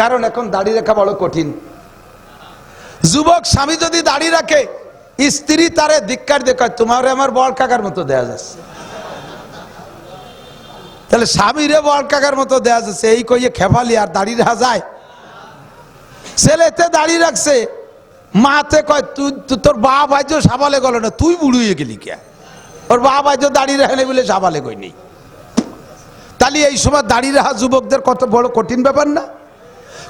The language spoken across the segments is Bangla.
কারণ এখন দাড়ি রাখা বড় কঠিন। যুবক স্বামী যদি দাড়ি রাখে, স্ত্রী তারে ধিক্কার দেখায় তোমার আমার বল কাকার মতো দেয়া যাচ্ছে। তাহলে স্বামীরে বল কাকার মতো দেয়া যাচ্ছে। এই কইয়ে খেফালি আর দাড়ি রাখা যায়। ছেলেতে দাড়ি রাখছে, মাতে কয়, তুই তোর বাপ আজ সাবালে গেল না, তুই বুড়ুয়ে গেলি কে? ওর বাপ আজ দাঁড়িয়ে রাখে বলে সাবালে কই নেই তাহলে এই সময় দাঁড়িয়ে রাখা যুবকদের কত বড় কঠিন ব্যাপার না?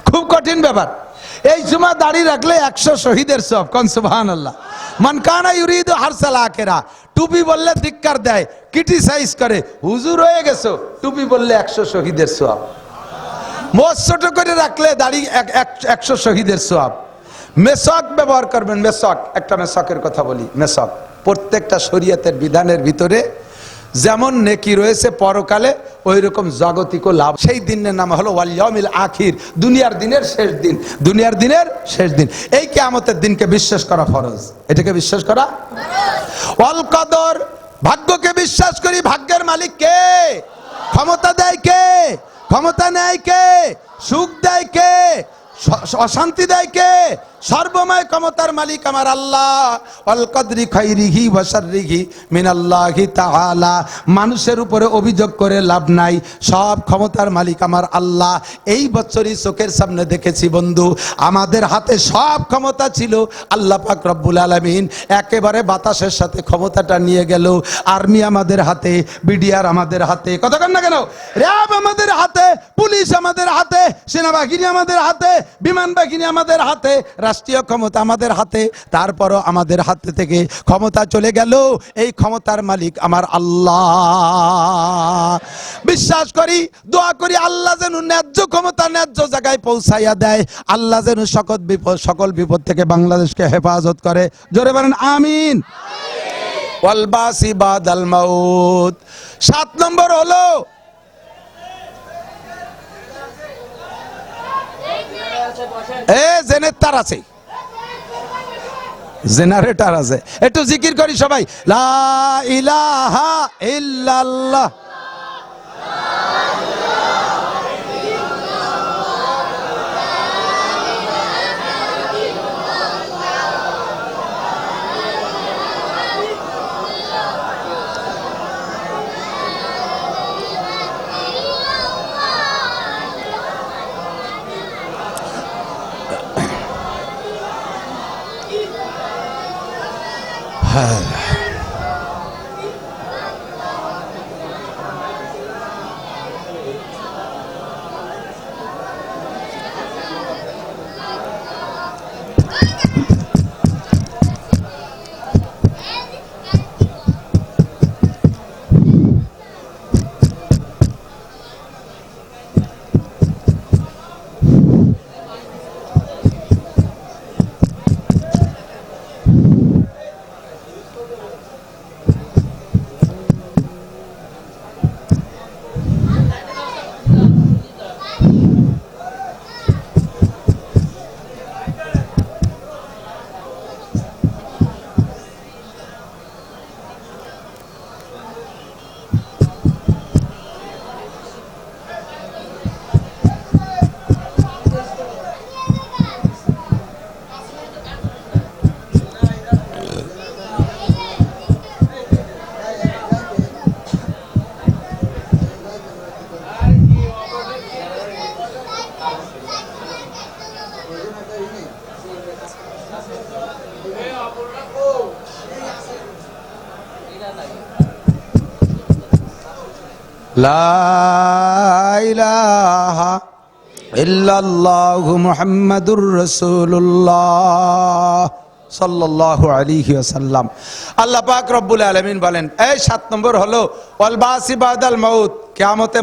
খুব কঠিন ব্যাপার। এই জুমা দাঁড়িয়ে রাখলে একশো শহীদের সব কনসুবাহান আল্লাহ মানকানা ইউরিদ হারসাল আখেরা, টুপি বললে ধিক্কার দেয় ক্রিটিসাইজ করে, হুজুর হয়ে গেছো, টুপি বললে একশো শহীদের সব। মোট ছোট করে রাখলে দাড়ি এক- এক- একশো শহীদের সোয়াব মেসক ব্যবহার করবেন, মেসক, একটা মেসকের কথা বলি, মেসক। প্রত্যেকটা শরীয়তের বিধানের ভিতরে যেমন নেকি রয়েছে পরকালে ওই রকম জাগতিক লাভ। সেই দিনের নাম হলো ওয়ালিয়মিল আখির, দুনিয়ার দিনের শেষ দিন। দুনিয়ার দিনের শেষ দিন। এই কে কেয়ামতের দিনকে বিশ্বাস করা ফরজ। এটাকে বিশ্বাস করা? অল কদর, ভাগ্যকে বিশ্বাস করি, ভাগ্যের মালিক কে? ক্ষমতা দেয় কে? ক্ষমতা নেয় কে? সুখ দেয় কে? অশান্তি দেয় কে? সর্বময় ক্ষমতার মালিক আমার আল্লাহ। অল কদরি খৈরিহি বসারিহি মিনাল্লাহি তাআলা। মানুষের উপরে অভিযোগ করে লাভ নাই। সব ক্ষমতার মালিক আমার আল্লাহ। এই বছরই চোখের সামনে দেখেছি বন্ধু, আমাদের হাতে সব ক্ষমতা ছিল। আল্লাহ পাক রব্বুল আলামিন একেবারে বাতাসের সাথে ক্ষমতাটা নিয়ে গেল। আর্মি আমাদের হাতে, বিডিআর আমাদের হাতে। কন না কেন? র্যাব আমাদের হাতে, পুলিশ আমাদের হাতে, সেনাবাহিনী আমাদের হাতে, বিমান বাহিনী আমাদের হাতে। রাষ্ট্রীয় ক্ষমতা আমাদের হাতে তারপরও আমাদের হাতে থেকে ক্ষমতা চলে গেল। এই ক্ষমতার মালিক আমার আল্লাহ। বিশ্বাস করি দোয়া করি আল্লাহ যেন ন্যায্য ক্ষমতা ন্যায্য জায়গায় পৌঁছাইয়া দেয়। আল্লাহ যেন সকল বিপদ সকল বিপদ থেকে বাংলাদেশকে হেফাজত করে। জোরে বলেন আমিন। ওয়ালবাসি বাদাল মাউত। সাত নম্বর হলো এ জেনের তার আছে। জেনারেটর আছে। একটু জিকির করি সবাই। লা ইলাহা ইল্লাল্লাহ। লা ইলাহা ইল্লাল্লাহু মুহাম্মাদুর রাসূলুল্লাহ সাল্লাল্লাহু আলাইহি ওয়াসাল্লাম। আল্লাহ বলেন, এই সাত নম্বর হলো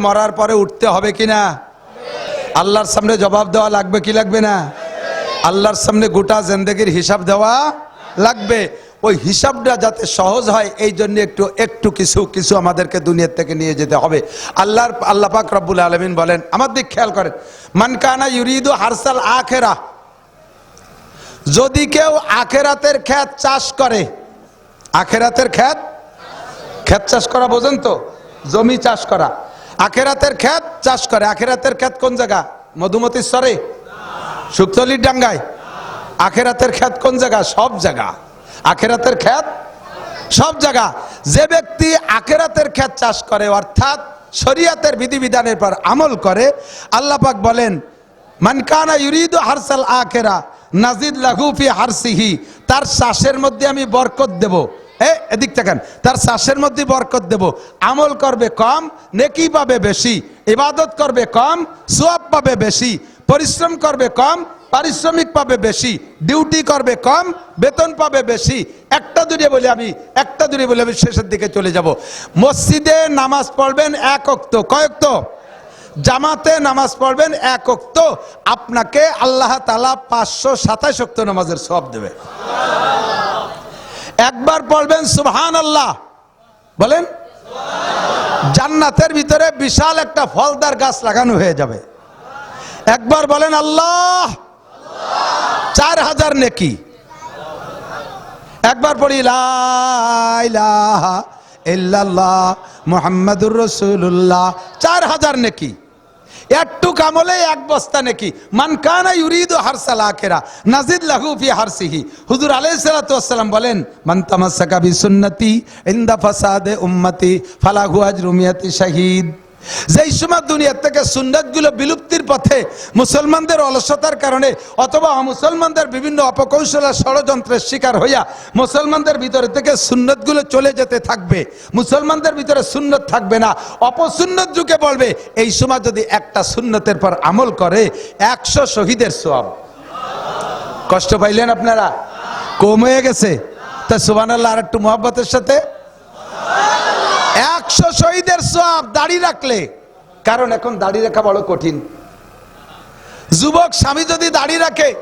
মরার পরে উঠতে হবে কিনা আল্লাহর সামনে জবাব দেওয়া লাগবে কি লাগবে না? আল্লাহর সামনে গোটা জিন্দেগির হিসাব দেওয়া লাগবে। ওই হিসাবটা যাতে সহজ হয়, এই জন্য একটু একটু কিছু কিছু আমাদেরকে দুনিয়ার থেকে নিয়ে যেতে হবে। আল্লাহর, আল্লাহ পাক রব্বুল আলমিন বলেন, আমার দিক খেয়াল করেন মানকানা ইউরিদু হারসাল আখেরা, যদি কেউ আখেরাতের খ্যাত চাষ করে, আখেরাতের খ্যাত ক্ষেত চাষ করা বোঝেন তো, জমি চাষ করা, আখেরাতের ক্ষেত চাষ করে, আখেরাতের ক্ষেত কোন জায়গা? মধুমতির স্বরে শুক্তলির ডাঙ্গায়, আখেরাতের খ্যাত কোন জায়গা? সব জায়গা। আখেরাতের খ্যাত? সব জায়গা। যে ব্যক্তি আখেরাতের খ্যাত চাষ করে, অর্থাৎ শরিয়াতের বিধিবিধানের পর আমল করে, আল্লাহ পাক বলেন মানকানা ইউরিদু হারসাল আখেরা, নাজিদ লাহুফি হারসিহি তার শ্বাসের মধ্যে আমি বরকত দেব। এ, এদিক থাকেন তার শ্বাসের মধ্যে বরকত দেব। আমল করবে কম, নেকি পাবে বেশি, ইবাদত করবে কম, সোয়াব পাবে বেশি, পরিশ্রম করবে কম পারিশ্রমিক পাবে বেশি ডিউটি করবে কম, বেতন পাবে বেশি। একটা দূরে বলে আমি, একটা দূরে বলে আমি শেষের দিকে চলে যাব। মসজিদে নামাজ পড়বেন এক অক্ত কয়েকত জামাতে নামাজ পড়বেন এক অক্ত আপনাকে আল্লাহ তালা পাঁচশো সাতাশ অক্ত নামাজের সব দেবে। একবার পড়বেন সুবহান আল্লাহ বলেন? জান্নাতের ভিতরে বিশাল একটা ফলদার গাছ লাগানো হয়ে যাবে। একবার বলেন আল্লাহ চার হাজার নেকি। একবার পড়ি ইল্লাল্লাহ মোহাম্মদুর রসুল্লাহ চার হাজার নেকি। একটু কামলে এক বস্তা নেকি। মানকানা ইউরিদ হারসাল আখেরা, নাজিদ লাহুফি হারসিহি। হুজুর আলাইহিস সালাতু ওয়াসসালাম বলেন, মান তামাসসাকা বি সুন্নতি ইনদা ফাসাদে উম্মতি, ফালাহু আজরু মিয়াতি শাহিদ। যেই সময় দুনিয়ার থেকে সুন্নাতগুলো বিলুপ্তির পথে মুসলমানদের অলসতার কারণে অথবা মুসলমানদের বিভিন্ন অপকৌশলের ষড়যন্ত্রের শিকার হইয়া মুসলমানদের ভিতরে থেকে সুন্নতগুলো চলে যেতে থাকবে, মুসলমানদের ভিতরে সুন্নত থাকবে না। অপসুন্নত যুগে বলবে, এই সময় যদি একটা সুন্নতের পর আমল করে, একশো শহীদের সব কষ্ট পাইলেন আপনারা? কম হয়ে গেছে। তা সুবান আল্লাহ আর একটু মোহাব্বতের সাথে? একশো শহীদের সব দাড়ি রাখলে। কারণ এখন দাড়ি রাখা বড় কঠিন। যুবক স্বামী যদি দাড়ি রাখে,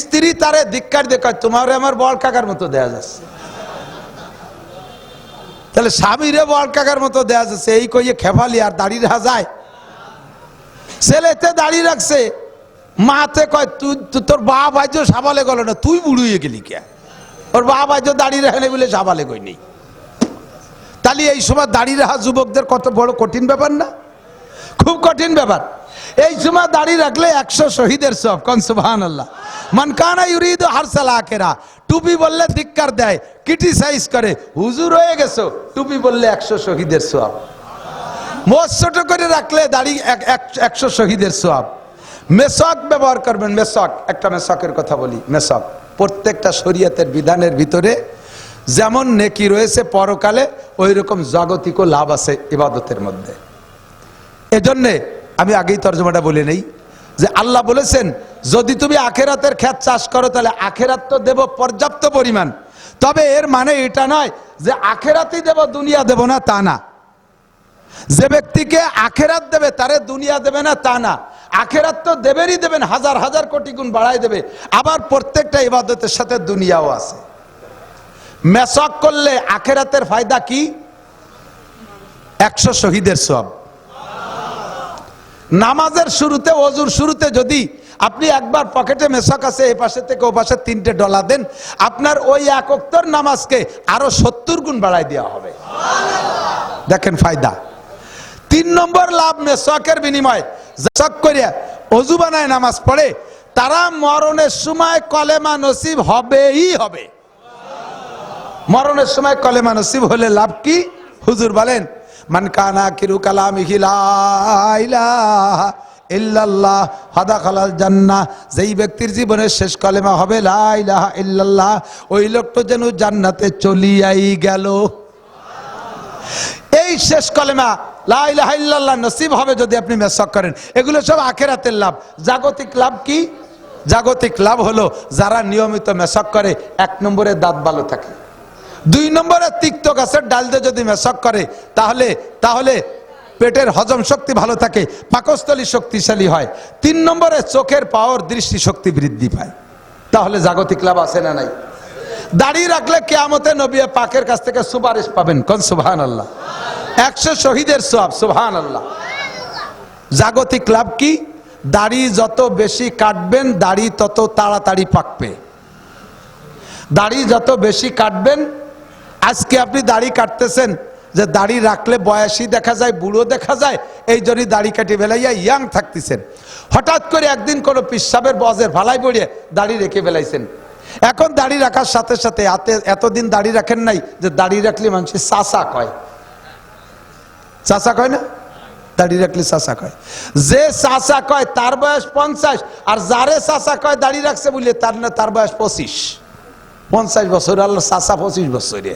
স্ত্রী তারে ধিক্কার দেখায় তোমার আমার বল কাকার মতো দেয়া যাচ্ছে। তাহলে স্বামীরে বল কাকার মতো দেয়া যাচ্ছে। এই কইয়ে খেফালি আর দাড়ি রাখা যায়। ছেলেতে দাড়ি রাখছে। মাতে কয়, তুই তোর বাপ আজ সাবালে গেল না, তুই বুড়ুয়ে গেলি কে? ওর বাপ আজ দাঁড়িয়ে রাখে বলে সাবালে কই নেই। তাহলে এই সময় দাড়ি রাখা যুবকদের কত বড় কঠিন ব্যাপার না? খুব কঠিন ব্যাপার। এই সময় দাড়ি রাখলে একশো শহীদের সব, কন সুবহান আল্লাহ মানকানা ইউরিদ হারসালা আখেরা। টুপি বললে ধিক্কার দেয়, ক্রিটিসাইজ করে, হুজুর হয়ে গেছো? টুপি বললে একশো শহীদের সব। মোট ছোট করে রাখলে দাড়ি এক- এক- একশো শহীদের সব। মেসক ব্যবহার করবেন, মেসক, একটা মেসকের কথা বলি, মেসক। প্রত্যেকটা শরীয়তের বিধানের ভিতরে যেমন নেকি রয়েছে পরকালে ওই রকম জাগতিকও লাভ আছে ইবাদতের মধ্যে। এজন্যে আমি আগেই তর্জমাটা বলে নেই যে আল্লাহ বলেছেন, যদি তুমি আখেরাতের খ্যাত চাষ করো, তাহলে আখেরাত তো দেব পর্যাপ্ত পরিমাণ। তবে এর মানে এটা নয় যে আখেরাতই দেব, দুনিয়া দেব না, তা না। যে ব্যক্তিকে আখেরাত দেবে, তারে দুনিয়া দেবে না, তা না। আখেরাত তো দেবেরই দেবেন, হাজার হাজার কোটি গুণ বাড়াই দেবে। আবার প্রত্যেকটা ইবাদতের সাথে দুনিয়াও আছে। মেসক করলে আখেরাতের ফায়দা কি? একশো শহীদের সব নামাজের শুরুতে অজুর শুরুতে যদি আপনি একবার পকেটে মেশক আছে এই পাশে থেকে ও পাশে তিনটে ডলা দেন, আপনার ওই এক অক্তর নামাজকে আরও সত্তর গুণ বাড়াই দেওয়া হবে। দেখেন ফায়দা। তিন নম্বর লাভ মেসকের বিনিময়। মেসক করিয়া অজু বানায় নামাজ পড়ে, তারা মরণের সময় কলেমা নসিব হবেই হবে। মরণের সময় কলেমা নসিব হলে লাভ কি? হুজুর বলেন, মান কানা কিরু কালাম ইল্লাল্লাহ হাদা খালাল জান্নাহ। যেই ব্যক্তির জীবনের শেষ কলেমা হবে, লা ইলাহা ইল্লাল্লাহ, ওই লোকটা যেন জান্নাতে চলিয়াই গেল। এই শেষ কলেমা, লা ইলাহা ইল্লাল্লাহ, নসিব হবে যদি আপনি মেসক করেন। এগুলো সব আখেরাতের লাভ। জাগতিক লাভ কি? জাগতিক লাভ হলো যারা নিয়মিত মেসক করে, এক নম্বরে দাঁত ভালো থাকে। দুই নম্বরে তিক্ত গাছের ডাল দিয়ে যদি মেশক করে, তাহলে তাহলে পেটের হজম শক্তি ভালো থাকে, পাকস্থলী শক্তিশালী হয়। তিন নম্বরে চোখের পাওয়ার দৃষ্টি শক্তি বৃদ্ধি পায়। তাহলে জাগতিক লাভ আছে না নাই? দাড়ি রাখলে কেয়ামতে নবী পাকের কাছ থেকে সুপারিশ পাবেন। কোন সুবহান আল্লাহ একশো শহীদের সব সুবহান আল্লাহ জাগতিক লাভ কি? দাড়ি যত বেশি কাটবেন দাড়ি তত তাড়াতাড়ি পাকবে। দাড়ি যত বেশি কাটবেন আজকে আপনি দাড়ি কাটতেছেন, যে দাড়ি রাখলে বয়সী দেখা যায়, বুড়ো দেখা যায়, এই জন্যই দাড়ি কাটি বেলাইয়া ইয়াং থাকতেছেন। হঠাৎ করে একদিন কোনো পিসাবের বজের ভালাই পড়িয়ে দাড়ি রেখে ফেলাইছেন। এখন দাড়ি রাখার সাথে সাথে এতে এতদিন দাড়ি রাখেন নাই, যে দাড়ি রাখলে মানুষের চাষা কয়। চাষা কয় না? দাড়ি রাখলে চাষা কয়। যে চাষা কয়, তার বয়স পঞ্চাশ, আর যারে চাষা কয় দাড়ি রাখছে বলে তার না, তার বয়স পঁচিশ। পঞ্চাশ বছর আল্লাহ চাষা পঁচিশ বছরে।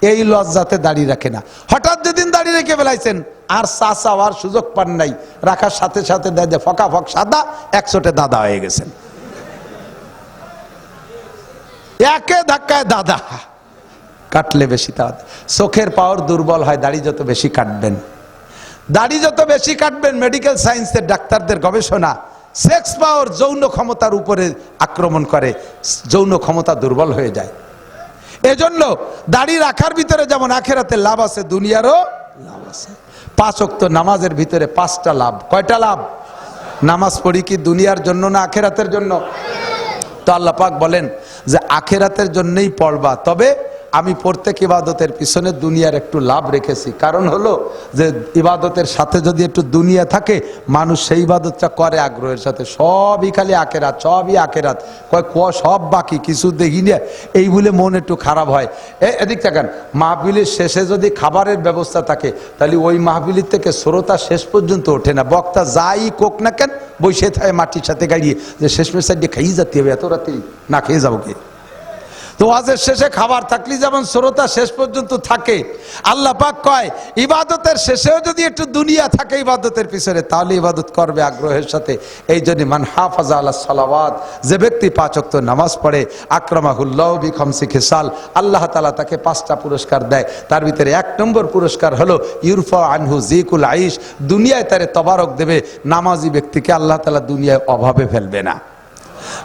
এই লজ্জাতে দাড়ি রাখে না। হঠাৎ যেদিন দাড়ি রেখে ফেলাইছেন, আর চাষা হওয়ার সুযোগ পান নাই। রাখার সাথে সাথে দেয় ফকা ফক সাদা, একশোটে দাদা হয়ে গেছেন। একে ধাক্কায় দাদা। কাটলে বেশি তাড়াতাড়ি। চোখের পাওয়ার দুর্বল হয়, দাড়ি যত বেশি কাটবেন। দাড়ি যত বেশি কাটবেন মেডিকেল সায়েন্সের ডাক্তারদের গবেষণা। সেক্স পাওয়ার যৌন ক্ষমতার উপরে আক্রমণ করে, যৌন ক্ষমতা দুর্বল হয়ে যায়। এজন্য দাড়ি রাখার ভিতরে যেমন আখেরাতে লাভ আছে, দুনিয়ারও লাভ আছে। পাঁচ অক্ত নামাজের ভিতরে পাঁচটা লাভ। কয়টা লাভ? নামাজ পড়ি কি দুনিয়ার জন্য না আখেরাতের জন্য? তো আল্লাহ পাক বলেন যে আখেরাতের জন্যই পড়বা। তবে আমি প্রত্যেক ইবাদতের পিছনে দুনিয়ার একটু লাভ রেখেছি। কারণ হলো যে ইবাদতের সাথে যদি একটু দুনিয়া থাকে, মানুষ সেই ইবাদতটা করে আগ্রহের সাথে। সবই খালি আখেরাত, সবই আখেরাত। কয়, ক, সব বাকি, কিছু দেখি না। এই বলে মন একটু খারাপ হয়। এদিক থাকেন মাহবিলের শেষে যদি খাবারের ব্যবস্থা থাকে, তাহলে ওই মাহবিলের থেকে শ্রোতা শেষ পর্যন্ত ওঠে না। বক্তা যাই কোক না কেন, বসে থাকে মাটির সাথে গাড়িয়ে। যে শেষ মেশ দিয়ে খাইয়ে যেতে হবে, এত রাতে না খেয়ে যাব কে? তো শেষে খাবার থাকলে যেমন শ্রোতা শেষ পর্যন্ত থাকে, আল্লাহ পাক কয়, ইবাদতের শেষেও যদি একটু দুনিয়া থাকে ইবাদতের পিছনে, তাহলে ইবাদত করবে আগ্রহের সাথে। এই জন্য মান হাফাজা আল্লাহ সালাবাদ যে ব্যক্তি পাঁচ অক্ত নামাজ পড়ে, আক্রমাহুল্লাহ বি খমসি খেসাল, আল্লাহ তালা তাকে পাঁচটা পুরস্কার দেয়। তার ভিতরে এক নম্বর পুরস্কার হলো, ইউরফা আনহু জিকুল আইস দুনিয়ায় তারে তবারক দেবে, নামাজি ব্যক্তিকে আল্লাহ তালা দুনিয়ায় অভাবে ফেলবে না।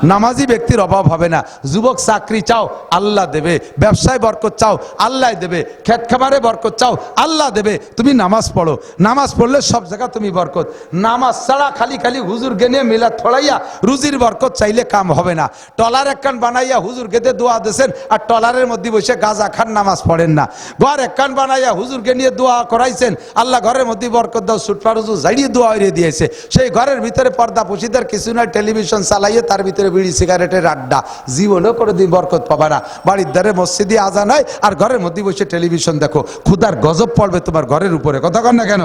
নামাজি ব্যক্তির অভাব হবে না। যুবক চাকরি চাও, আল্লাহ দেবে। ব্যবসায় বরকত চাও, আল্লাহ দেবে। খেত খামারে বরকত চাও, আল্লাহ দেবে। তুমি নামাজ পড়ো। নামাজ পড়লে সব জায়গা তুমি বরকত। নামাজ ছাড়া খালি খালি হুজুর গেনে মিলা থড়াইয়া রুজির বরকত চাইলে কাম হবে না। টলার একখান বানাইয়া হুজুর গেতে দোয়া দিয়েছেন আর টলারের মধ্যে বসে গাজা খান, নামাজ পড়েন না। ঘর একখান বানাইয়া হুজুরকে নিয়ে দোয়া করাইছেন। আল্লাহ ঘরের মধ্যে বরকত দাও সুটফা রুজু জাড়িয়ে দোয়া হইয়ে দিয়েছে। সেই ঘরের ভিতরে পর্দা পুষিদার কিছু নয়, টেলিভিশন চালাইয়ে তার ভিতরে বিড়ি, সিগারেটের আড্ডা। জীবনেও করে দিন বরকত পাবা না। বাড়ির দ্বারে মসজিদে আজান হয় আর ঘরের মধ্যে বসে টেলিভিশন দেখো। খুদার গজব পড়বে তোমার ঘরের উপরে। কথা কন না কেন?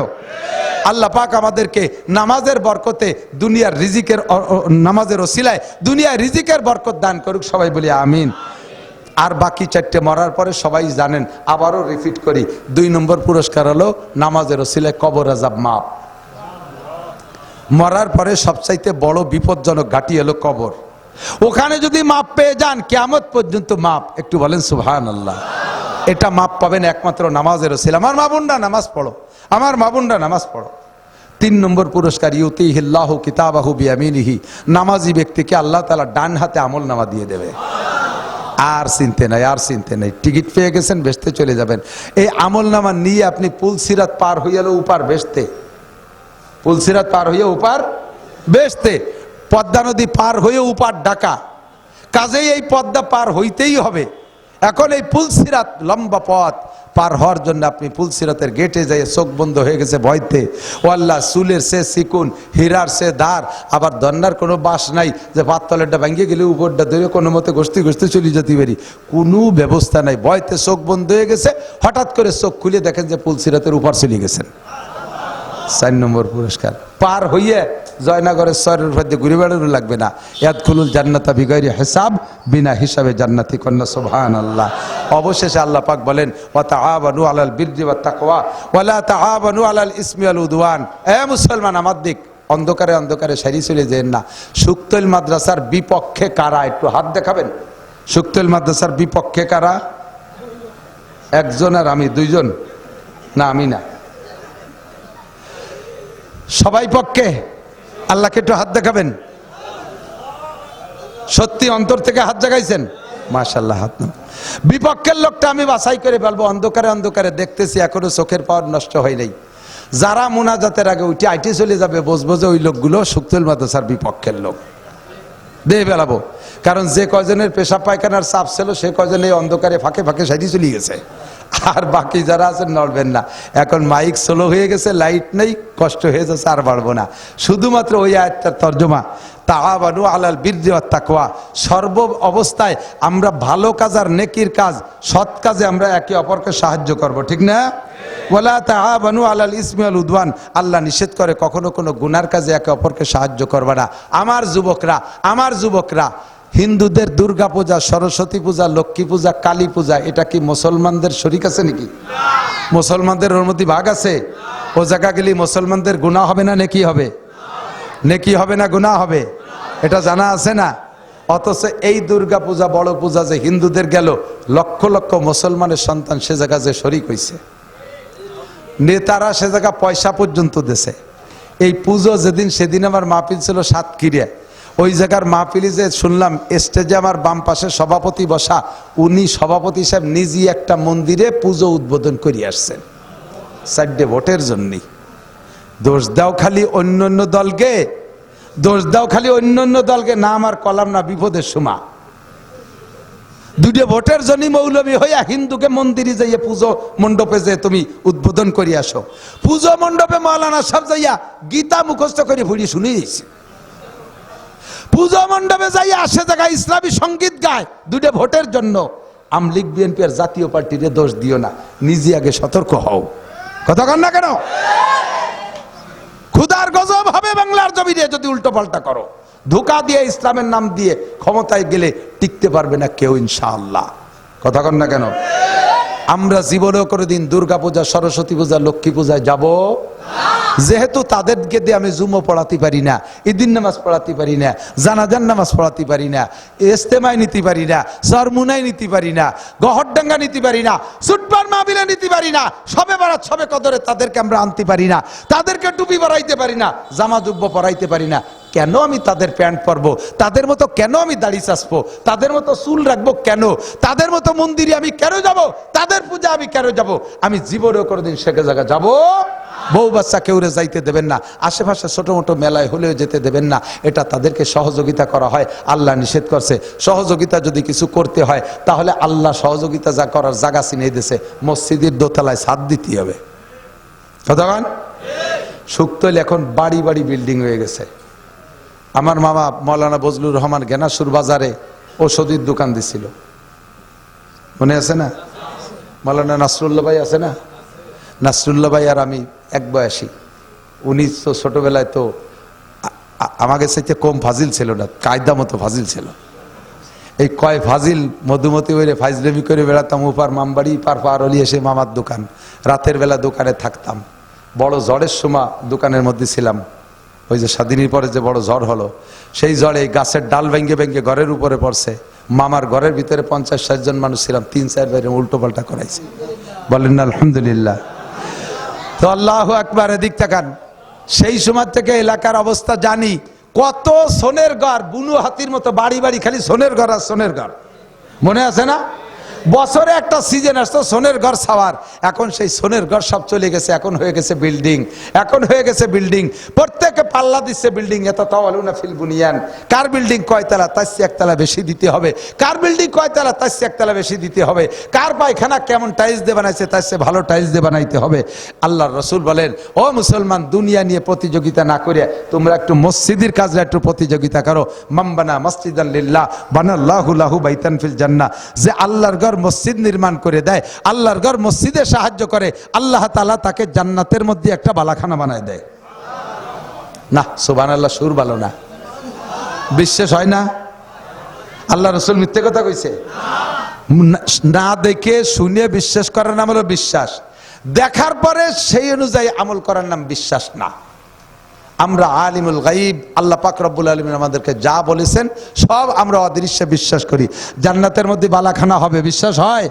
আল্লাহ পাক আমাদেরকে নামাজের বরকতে দুনিয়ার রিজিকের নামাজের ওসিলায় দুনিয়ার রিজিকের বরকত দান করুক। সবাই বলি আমিন। আর বাকি চারটে মরার পরে সবাই জানেন, আবারও রিপিট করি, দুই নম্বর পুরস্কার হলো নামাজের ওসিলায় কবর আজাব মাপ। মরার পরে সবচাইতে বড় বিপজ্জনক ঘাটি হলো কবর। ওখানে যদি মাপ পেয়ে যান কেমত পর্যন্ত মাপ। একটু বলেন সুহান আল্লাহ এটা মাপ পাবেন একমাত্র নামাজের ছিল আমার মাবুন্ডা নামাজ পড়ো। আমার মাবুন্ডা নামাজ পড়ো। তিন নম্বর পুরস্কার ইউতি হিল্লাহ কিতাবাহু বিয়ামিনিহি। নামাজি ব্যক্তিকে আল্লাহ তালা ডান হাতে আমল নামা দিয়ে দেবে। আর চিনতে নাই, আর চিনতে নাই। টিকিট পেয়ে গেছেন, বেচতে চলে যাবেন। এই আমল নামা নিয়ে আপনি পুলসিরাত পার গেল উপার বেচতে। পুলসিরাত পার হয়ে উপার বেচতে পদ্মা নদী পার হয়ে উপার ডাকা। কাজেই এই পদ্মা পার হইতেই হবে। এখন এই পুলসিরাত লম্বা পথ পার হওয়ার জন্য আপনি পুলসিরাতের গেটে যাই চোখ বন্ধ হয়ে গেছে ভয়তে। ও আল্লাহ চুলের সে সিকুন, হীরার সে দার আবার দন্নার কোনো বাস নাই যে পাততলেরটা ভাঙিয়ে গেলে উপরটা ধরে কোনো মতে গোষ্ঠী গোষ্ঠী চলে যেতে পারি। কোনো ব্যবস্থা নাই। ভয়তে চোখ বন্ধ হয়ে গেছে। হঠাৎ করে চোখ খুলে দেখেন যে পুলসিরাতের উপর চলে গেছেন। চার নম্বর পুরস্কার। পার হইয়ে জয়নগরের শহরের মধ্যে ঘুরে বেড়ানো লাগবে না। ইয়াদ খুলুল জান্নাতা বিগৈরি হিসাব, বিনা হিসাবে জান্নাতি কন্যা সোভান আল্লাহ অবশেষে আল্লাহ পাক বলেন ও ওয়া তাআবানু আলাল বিররি ওয়াত তাকওয়া ওয়ালা তাআবানু আলাল ইসমি ওয়াল উদওয়ান। এ মুসলমান আমার দিক, অন্ধকারে অন্ধকারে সারি চলে যেন না। সুক্তল মাদ্রাসার বিপক্ষে কারা একটু হাত দেখাবেন? সুক্তল মাদ্রাসার বিপক্ষে কারা? একজন আর আমি, দুইজন? না, আমি না। সবাই পক্ষে আল্লাহকে একটু হাত দেখাবেন। সত্যি অন্তর থেকে হাত জাগাইছেন? মাশাল্লাহ হাত না বিপক্ষের লোকটা আমি বাছাই করে ফেলব, অন্ধকারে অন্ধকারে দেখতেছি, এখনও চোখের পাওয়ার নষ্ট হয় নাই। যারা মোনাজাতের আগে উঠে আইটি চলে যাবে, বোঝবো যে ওই লোকগুলো সুক্তুল মাদ্রাসার বিপক্ষের লোক। দিয়ে বেলাবো। কারণ যে কজনের পেশাব পায়খানার চাপ ছিল, সে কয়জন এই অন্ধকারে ফাঁকে ফাঁকে সাইডে চলে গেছে। আর বাকি যারা আছেন, নড়বেন না। এখন মাইক স্লো হয়ে গেছে, লাইট নেই, কষ্ট হয়ে যাচ্ছে, আর বাড়বো না। শুধুমাত্র ওই আয়াতটার তর্জমা তাহাবানু আলাল বীর্য তাকওয়া। সর্ব অবস্থায় আমরা ভালো কাজ আর নেকির কাজ, সৎ কাজে আমরা একে অপরকে সাহায্য করব, ঠিক না? ওলা তাহাবানু আলাল ইসমিয়াল উদ্ওয়ান। আল্লাহ নিষেধ করে কখনো কোনো গুনার কাজে একে অপরকে সাহায্য করবে না। আমার যুবকরা আমার যুবকরা, হিন্দুদের দুর্গা পূজা, সরস্বতী পূজা, লক্ষ্মী পূজা, কালী পূজা, এটা কি মুসলমানদের শরিক আছে নাকি? মুসলমানদের ওর মধ্যে ভাগ আছে? ও জায়গা গেলে মুসলমানদের গুণা হবে না নাকি হবে? নেকি হবে না গুনাহ হবে? এটা জানা আছে না? অথচ এই দুর্গা পূজা বড় পূজা যে হিন্দুদের গেল, লক্ষ লক্ষ মুসলমানের সন্তান সে জায়গা যে শরিক হয়েছে নেতারা সে জায়গা পয়সা পর্যন্ত দেশে এই পুজো যেদিন, সেদিন আমার মাহফিল ছিল সাতক্ষীরিয়া ওই জায়গার মাহফিলি যে শুনলাম স্টেজে আমার বাম পাশে সভাপতি বসা, উনি সভাপতি সাহেব নিজেই একটা মন্দিরে পুজো উদ্বোধন করে আসছেন। চারটে ভোটের জন্যই। দোষ দাও খালি অন্য অন্য দলকে, দোষ দাও খালি অন্য অন্য দলকে, না আমার কলাম না বিপদের সমা। দুটো ভোটের জন্য মৌলবী হইয়া হিন্দুকে মন্দিরে যাইয়া পুজো মণ্ডপে যে তুমি উদ্বোধন করি আসো। পুজো মণ্ডপে মাওলানা সব যাইয়া গীতা মুখস্থ করে ভুড়ি শুনে পুজো মণ্ডপে যাইয়া আসে জায়গায় ইসলামী সংগীত গায় দুটো ভোটের জন্য। আমলিগ বিএনপি আর জাতীয় পার্টিরে দোষ দিও না, নিজে আগে সতর্ক হও। কথা কন না কেন? ক্ষুদার গজব হবে বাংলার জমিনে, যদি উল্টো পাল্টা করো। ধোকা দিয়ে ইসলামের নাম দিয়ে ক্ষমতায় গেলে টিকতে পারবে না কেউ ইনশাআল্লাহ কথা কন না কেন আমরা জীবনেও কোনোদিন দুর্গা পূজা সরস্বতী পূজা লক্ষ্মী পূজায় যাব যেহেতু তাদেরকে দিয়ে আমি জুমো পড়াতে পারি না ঈদিন নামাজ পড়াতে পারি না জানাজান নামাজ পড়াতে পারি না ইস্তেমায় নিতে পারি না সরমুনায় নিতে পারি না গহরডাঙ্গা নিতে পারি না সুটপার মাহবিলে নিতে পারি না সবে বারাত সবে কদরে তাদেরকে আমরা আনতে পারি না তাদেরকে টুপি পরাইতে পারি না জামা জুব্ব পরাইতে পারি না কেন আমি তাদের প্যান্ট পরবো? তাদের মতো কেন আমি দাড়ি চাষবো তাদের মতো চুল রাখব কেন? তাদের মতো মন্দিরে আমি কেন যাব? তাদের পূজা আমি কেন যাব? আমি জীবনেও কোনোদিন সেকে জায়গা যাব? বউ বাচ্চা কেউ যাইতে দেবেন না। আশেপাশে ছোট মোটো মেলায় হলেও যেতে দেবেন না। এটা তাদেরকে সহযোগিতা করা হয়। আল্লাহ নিষেধ করছে। সহযোগিতা যদি কিছু করতে হয়, তাহলে আল্লাহ সহযোগিতা যা করার জায়গা চিনে দিছে মসজিদের দোতলায় ছাদ দিতে হবে। শুক্তল এখন বাড়ি বাড়ি বিল্ডিং হয়ে গেছে। আমার মামা মৌলানা বজলুর রহমান গেনাসুর বাজারে ওষুধের দোকান দিছিল। মনে আছে না? মৌলানা নাসরুল্লাহ ভাই আছে না? নাসরুল্লাহ ভাই আর আমি এক বয়সী। উনি তো ছোটবেলায় তো আমাকে চাইতে কম ফাজিল ছিল না, কায়দা মতো ফাজিল ছিল। এই কয় ফাজিল, মধুমতি হইলে ফাইজলেমি করে বেড়াতাম, উপার মামবাড়ি, পার পার হলি এসে মামার দোকান। রাতের বেলা দোকানে থাকতাম। বড় ঝড়ের সময় দোকানের মধ্যে ছিলাম। ওই যে স্বাধীনের পরে যে বড় ঝড় হলো, সেই ঝড়ে গাছের ডাল ভেঙ্গে ভেঙ্গে ঘরের উপরে পড়ছে। মামার ঘরের ভিতরে পঞ্চাশ ষাট জন মানুষ ছিলাম, তিন চার বাইরে উল্টো পাল্টা করাইছে। বলেন না, আলহামদুলিল্লাহ। তো আল্লাহ একবার এদিক তাকান। সেই সময় থেকে এলাকার অবস্থা জানি, কত সোনের ঘর, বুনু হাতির মতো বাড়ি বাড়ি, খালি সোনের ঘর আর সোনের ঘর। মনে আছে না? বছরে একটা সিজন আসতো, সোনের ঘর সাওয়ার এখন সেই সোনের ঘর সব চলে গেছে, এখন হয়ে গেছে বিল্ডিং, এখন হয়ে গেছে বিল্ডিং। প্রত্যেকে পাল্লা দিচ্ছে বিল্ডিং, এত তাওয়ালু না ফিল বুনিয়ান। কার বিল্ডিং কয়তলা, তার সে একতলা বেশি দিতে হবে। কার বিল্ডিং কয়তলা, তার সে একতলা বেশি দিতে হবে। কার পায়খানা কেমন টাইলস দিয়ে বানাইছে, তার সে ভালো টাইলস দিয়ে বানাইতে হবে। আল্লাহর রসুল বলেন, ও মুসলমান, দুনিয়া নিয়ে প্রতিযোগিতা না করে তোমরা একটু মসজিদের কাজে একটু প্রতিযোগিতা করো। মাম্বানা মসজিদ আল্লিল্লাহ বানাল্লাহু লাহু বাইতান ফিল জান্নাহ। যে আল্লাহর ঘর মসজিদ নির্মাণ করে দেয়, আল্লাহর ঘর মসজিদে সাহায্য করে, আল্লাহ তালা তাকে জান্নাতের মধ্যে একটা বালাখানা বানায় দেয়। না সুবান আল্লাহ সুর ভালো না। বিশ্বাস হয় না? আল্লাহ রসুল মিথ্যে কথা কইছে? না দেখে শুনে বিশ্বাস করার নাম হলো বিশ্বাস। দেখার পরে সেই অনুযায়ী আমল করার নাম বিশ্বাস না। আমরা আলিমুল গাইব আল্লাহ পাক রব্বুল আলমিন আমাদেরকে যা বলেছেন সব আমরা অদৃশ্যে বিশ্বাস করি। জান্নাতের মধ্যে বালাখানা হবে, বিশ্বাস হয়?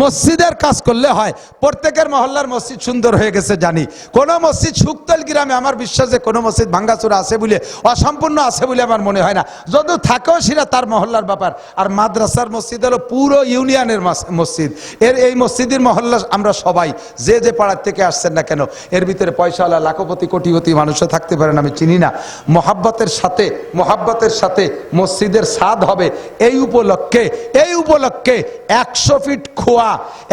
মসজিদের কাজ করলে হয়। প্রত্যেকের মহল্লার মসজিদ সুন্দর হয়ে গেছে, জানি। কোন মসজিদ শুক্তল গ্রামে আমার বিশ্বাস কোনো মসজিদ ভাঙ্গাচুরা আছে বলে, অসম্পূর্ণ আছে বলে আমার মনে হয় না। যদিও থাকেও সেটা তার মহল্লার ব্যাপার। আর মাদ্রাসার মসজিদ হলো পুরো ইউনিয়নের মসজিদ। এর এই মসজিদের মহল্লা আমরা সবাই, যে যে পাড়ার থেকে আসছেন না কেন, এর ভিতরে পয়সাওয়ালা লাখপতি, কোটিপতি মানুষও থাকতে পারেন, আমি চিনি না। মহাব্বতের সাথে মহাব্বতের সাথে মসজিদের স্বাদ হবে এই উপলক্ষে। এই উপলক্ষে একশো ফিট খোয়া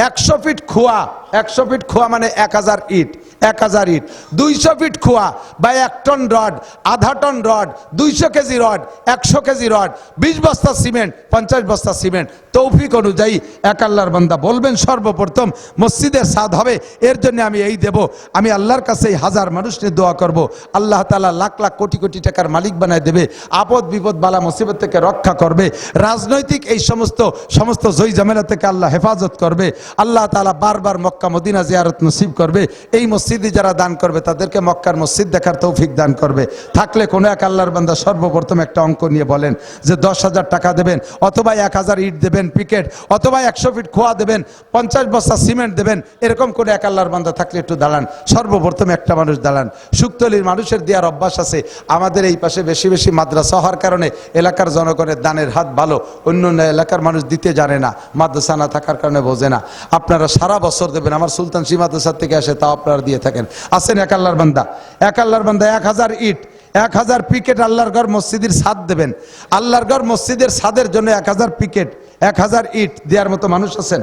একশো ফিট খোয়া একশো ফিট খোয়া মানে এক হাজার ইট। এক হাজার ইট। দুইশো ফিট খোয়া বা এক টন রড, আধা টন রড, দুইশো কেজি রড, একশো কেজি রড, বিশ বস্তা সিমেন্ট, পঞ্চাশ বস্তা সিমেন্ট। তৌফিক অনুযায়ী এক আল্লাহর বান্দা বলবেন, সর্বপ্রথম মসজিদের স্বাদ হবে, এর জন্য আমি এই দেব। আমি আল্লাহর কাছে এই হাজার মানুষ নিয়ে দোয়া করব। আল্লাহ তালা লাখ লাখ কোটি কোটি টাকার মালিক বানায় দেবে, আপদ বিপদ বালা মুসিবত থেকে রক্ষা করবে। রাজনৈতিক এই সমস্ত সমস্ত জয় ঝামেলা থেকে আল্লাহ হেফাজত করবে। আল্লাহ তালা বারবার মক্কা মদিনা জিয়ারত নসিব করবে। এই মসজিদে যারা দান করবে, তাদেরকে মক্কার মসজিদ দেখার তৌফিক দান করবে। থাকলে কোনো এক আল্লাহর বান্দা সর্বপ্রথম একটা অঙ্ক নিয়ে বলেন যে দশ হাজার টাকা দেবেন, অথবা এক হাজার ইট দেবেন পিকেট, অথবা একশো ফিট খোয়া দেবেন, পঞ্চাশ বস্তা সিমেন্ট দেবেন, এরকম করে এক আল্লাহর বান্দা থাকলে একটু দাঁড়ান। সর্বপ্রথম একটা মানুষ দাঁড়ান। শুক্তলির মানুষের দেওয়ার অভ্যাস আছে। আমাদের এই পাশে বেশি বেশি মাদ্রাসা হওয়ার কারণে এলাকার জনগণের দানের হাত ভালো। অন্য অন্য এলাকার মানুষ দিতে জানে না, মাদ্রাসা না থাকার কারণে বোঝে না। আপনারা সারা বছর দেবেন। আমার সুলতান সি মাদ্রাসার থেকে আসে, তাও আপনারা দিয়ে থাকেন। আসেন এক আল্লাহর বান্দা। এক আল্লাহর বান্দা এক হাজার ইট, এক হাজার পিকেট আল্লাহর ঘর মসজিদের সাদ দেবেন। আল্লাহর ঘর মসজিদের সাদের জন্য এক হাজার পিকেট, এক হাজার ইট দেওয়ার মতো মানুষ আছেন।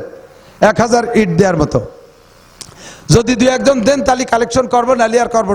এক হাজার ইট দেওয়ার মতো। যদি দু একজন দেন তাহলে কালেকশন করব নালিয়ার করব